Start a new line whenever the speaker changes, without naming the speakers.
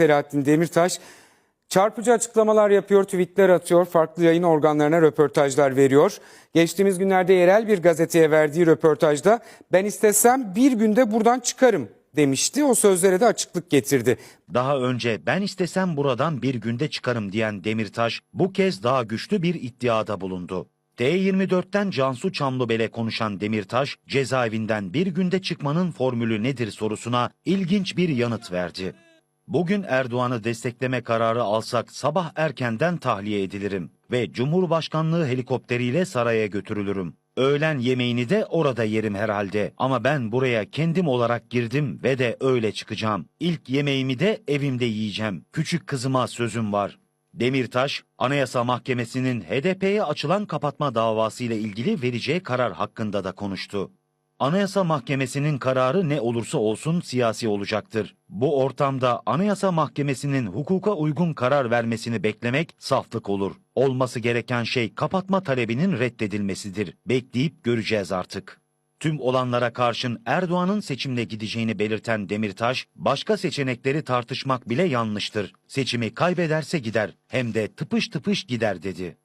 Selahattin Demirtaş çarpıcı açıklamalar yapıyor, tweetler atıyor, farklı yayın organlarına röportajlar veriyor. Geçtiğimiz günlerde yerel bir gazeteye verdiği röportajda ben istesem bir günde buradan çıkarım demişti. O sözlere de açıklık getirdi.
Daha önce ben istesem buradan bir günde çıkarım diyen Demirtaş bu kez daha güçlü bir iddiada bulundu. D24'ten Cansu Çamlıbel'e konuşan Demirtaş, cezaevinden bir günde çıkmanın formülü nedir sorusuna ilginç bir yanıt verdi. Bugün Erdoğan'ı destekleme kararı alsak sabah erkenden tahliye edilirim ve Cumhurbaşkanlığı helikopteriyle saraya götürülürüm. Öğlen yemeğini de orada yerim herhalde ama ben buraya kendim olarak girdim ve de öyle çıkacağım. İlk yemeğimi de evimde yiyeceğim. Küçük kızıma sözüm var. Demirtaş, Anayasa Mahkemesi'nin HDP'ye açılan kapatma davası ile ilgili vereceği karar hakkında da konuştu. Anayasa Mahkemesi'nin kararı ne olursa olsun siyasi olacaktır. Bu ortamda Anayasa Mahkemesi'nin hukuka uygun karar vermesini beklemek saflık olur. Olması gereken şey kapatma talebinin reddedilmesidir. Bekleyip göreceğiz artık. Tüm olanlara karşın Erdoğan'ın seçimle gideceğini belirten Demirtaş, başka seçenekleri tartışmak bile yanlıştır. Seçimi kaybederse gider, hem de tıpış tıpış gider dedi.